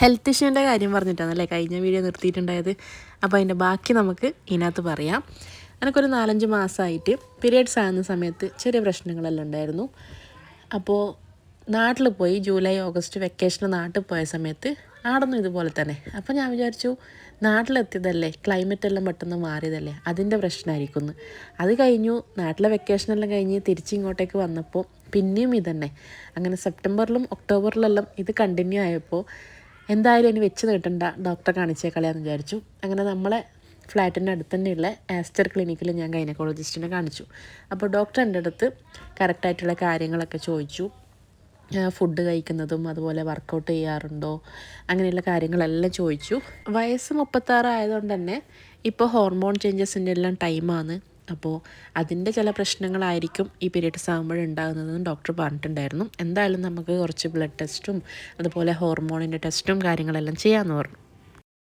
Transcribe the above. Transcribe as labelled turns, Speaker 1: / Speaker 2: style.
Speaker 1: Health ഇഷ്യൂന്റെ കാര്യം പറഞ്ഞിട്ടാണല്ലേ കഴിഞ്ഞ video നിർത്തിയിട്ടുണ്ടായത്. അപ്പോൾ അതിന്റെ ബാക്കി നമുക്ക് ഇതിനകത്ത് പറയാം. എനിക്കൊരു നാലഞ്ച് മാസമായിട്ട് പീരിയഡ്സ് ആകുന്ന സമയത്ത് ചെറിയ പ്രശ്നങ്ങളെല്ലാം ഉണ്ടായിരുന്നു. അപ്പോൾ നാട്ടിൽ പോയി ജൂലൈ ഓഗസ്റ്റ് വെക്കേഷന് നാട്ടിൽ പോയ സമയത്ത് ആടൊന്നും ഇതുപോലെ തന്നെ. അപ്പോൾ ഞാൻ വിചാരിച്ചു നാട്ടിലെത്തിയതല്ലേ ക്ലൈമറ്റ് എല്ലാം പെട്ടെന്ന് മാറിയതല്ലേ അതിന്റെ പ്രശ്നമായിരിക്കും അത് കഴിഞ്ഞു നാട്ടിലെ വെക്കേഷനെല്ലാം കഴിഞ്ഞ് തിരിച്ചിങ്ങോട്ടേക്ക് വന്നപ്പോൾ പിന്നെയും ഇതന്നെ. അങ്ങനെ സെപ്റ്റംബറിലും ഒക്ടോബറിലെല്ലാം ഇത് കണ്ടിന്യൂ ആയപ്പോൾ എന്തായാലും ഇനി വെച്ച് നീട്ടണ്ട. ഡോക്ടറെ കാണിച്ചേക്കളയാന്ന് വിചാരിച്ചു. അങ്ങനെ നമ്മളെ ഫ്ലാറ്റിന്റെ അടുത്ത് തന്നെയുള്ള ആസ്റ്റർ ക്ലിനിക്കിൽ ഞാൻ ഗൈനക്കോളജിസ്റ്റിനെ കാണിച്ചു. അപ്പോൾ ഡോക്ടർ എന്റെ അടുത്ത് കറക്റ്റായിട്ടുള്ള കാര്യങ്ങളൊക്കെ ചോദിച്ചു. ഫുഡ് കഴിക്കുന്നതും അതുപോലെ വർക്കൗട്ട് ചെയ്യാറുണ്ടോ? അങ്ങനെയുള്ള കാര്യങ്ങളെല്ലാം ചോദിച്ചു. വയസ്സ് മുപ്പത്താറായതുകൊണ്ട് തന്നെ ഇപ്പോൾ ഹോർമോൺ ചേഞ്ചസിന്റെ എല്ലാം ടൈമാണ് അപ്പോൾ അതിന്റെ ചില പ്രശ്നങ്ങളായിരിക്കും ഈ പീരീഡ്സ് ആകുമ്പോഴുണ്ടാകുന്നതെന്ന് ഡോക്ടർ പറഞ്ഞിട്ടുണ്ടായിരുന്നു. എന്തായാലും നമുക്ക് കുറച്ച് ബ്ലഡ് ടെസ്റ്റും അതുപോലെ ഹോർമോണിന്റെ ടെസ്റ്റും കാര്യങ്ങളെല്ലാം ചെയ്യാമെന്ന് പറഞ്ഞു.